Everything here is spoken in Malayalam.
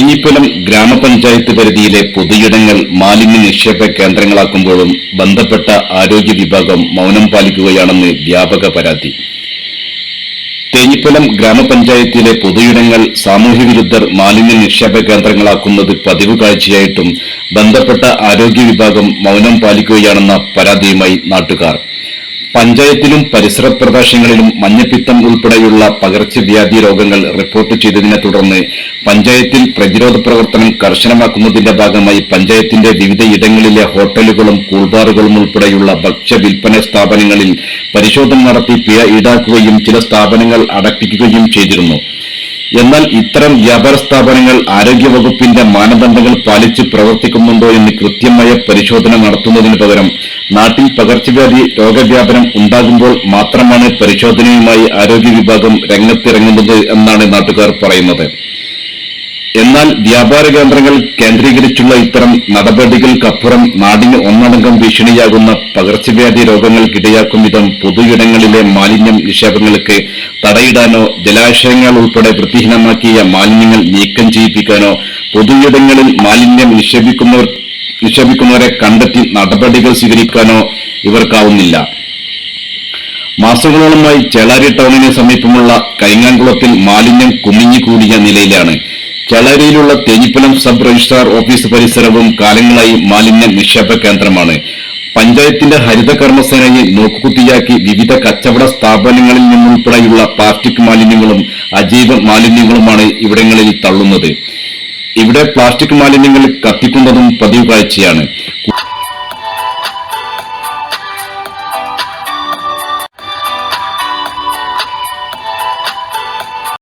തേഞ്ഞിപ്പലം ഗ്രാമപഞ്ചായത്ത് പരിധിയിലെ പൊതുയിടങ്ങൾ മാലിന്യ നിക്ഷേപ കേന്ദ്രങ്ങളാക്കുമ്പോഴും ബന്ധപ്പെട്ട ആരോഗ്യ വിഭാഗം മൗനം പാലിക്കുകയാണെന്ന് വ്യാപക പരാതി. തേഞ്ഞിപ്പലം ഗ്രാമപഞ്ചായത്തിലെ പൊതുയിടങ്ങൾ സാമൂഹ്യ വിരുദ്ധർ മാലിന്യ നിക്ഷേപ കേന്ദ്രങ്ങളാക്കുന്നത് പതിവ് കാഴ്ചയായിട്ടും ബന്ധപ്പെട്ട ആരോഗ്യ വിഭാഗം മൗനം പാലിക്കുകയാണെന്ന പരാതിയുമായി നാട്ടുകാർ. പഞ്ചായത്തിലും പരിസര പ്രദേശങ്ങളിലും മഞ്ഞപ്പിത്തം ഉൾപ്പെടെയുള്ള പകർച്ചവ്യാധി രോഗങ്ങൾ റിപ്പോർട്ട് ചെയ്തതിനെ തുടർന്ന് പഞ്ചായത്തിൽ പ്രതിരോധ പ്രവർത്തനം കർശനമാക്കുന്നതിന്റെ ഭാഗമായി പഞ്ചായത്തിന്റെ വിവിധ ഇടങ്ങളിലെ ഹോട്ടലുകളും കൂൾബാറുകളും ഉൾപ്പെടെയുള്ള ഭക്ഷ്യ വിൽപ്പന സ്ഥാപനങ്ങളിൽ പരിശോധന നടത്തി പിഴ ഈടാക്കുകയും ചില സ്ഥാപനങ്ങൾ അടപ്പിക്കുകയും ചെയ്തിരുന്നു. എന്നാൽ ഇത്തരം വ്യാപാര സ്ഥാപനങ്ങൾ ആരോഗ്യവകുപ്പിന്റെ മാനദണ്ഡങ്ങൾ പാലിച്ച് പ്രവർത്തിക്കുന്നുണ്ടോ എന്ന് കൃത്യമായ പരിശോധന നടത്തുന്നതിന് പകരം നാട്ടിൽ പകർച്ചവ്യാധി രോഗവ്യാപനം ഉണ്ടാകുമ്പോൾ മാത്രമാണ് പരിശോധനയുമായി ആരോഗ്യ വിഭാഗം രംഗത്തിറങ്ങുന്നത് എന്നാണ് നാട്ടുകാർ പറയുന്നത്. എന്നാൽ വ്യാപാര കേന്ദ്രങ്ങൾ കേന്ദ്രീകരിച്ചുള്ള ഇത്തരം നടപടികൾക്കപ്പുറം നാടിന് ഒന്നടങ്കം ഭീഷണിയാകുന്ന പകർച്ചവ്യാധി രോഗങ്ങൾക്കിടയാക്കും വിധം പൊതുയിടങ്ങളിലെ മാലിന്യം നിക്ഷേപങ്ങൾക്ക് തടയിടാനോ ജലാശയങ്ങൾ ഉൾപ്പെടെ വൃത്തിഹീനമാക്കിയ മാലിന്യങ്ങൾ നീക്കം ചെയ്യിപ്പിക്കാനോ പൊതുയിടങ്ങളിൽ മാലിന്യം നിക്ഷേപിക്കുന്നവർ നിക്ഷേപിക്കുന്നവരെ കണ്ടെത്തി നടപടികൾ സ്വീകരിക്കാനോ ഇവർക്കാവുന്നില്ല. മാസങ്ങളോളമായി ചേളാരി ടൗണിന് സമീപമുള്ള കൈങ്ങാൻകുളത്തിൽ മാലിന്യം കുമിഞ്ഞുകൂടിയ നിലയിലാണ്. ചേളാരിയിലുള്ള തേഞ്ഞിപ്പലം സബ് രജിസ്ട്രാർ ഓഫീസ് പരിസരവും കാലങ്ങളായി മാലിന്യ നിക്ഷേപ കേന്ദ്രമാണ്. പഞ്ചായത്തിന്റെ ഹരിത കർമ്മസേനയെ നോക്കുകുത്തിയാക്കി വിവിധ കച്ചവട സ്ഥാപനങ്ങളിൽ നിന്നുൾപ്പെടെയുള്ള പ്ലാസ്റ്റിക് മാലിന്യങ്ങളും അജൈവ മാലിന്യങ്ങളുമാണ് ഇവിടങ്ങളിൽ തള്ളുന്നത്. ഇവിടെ പ്ലാസ്റ്റിക് മാലിന്യങ്ങൾ കത്തിക്കുന്നതും പതിവ് കാഴ്ചയാണ്.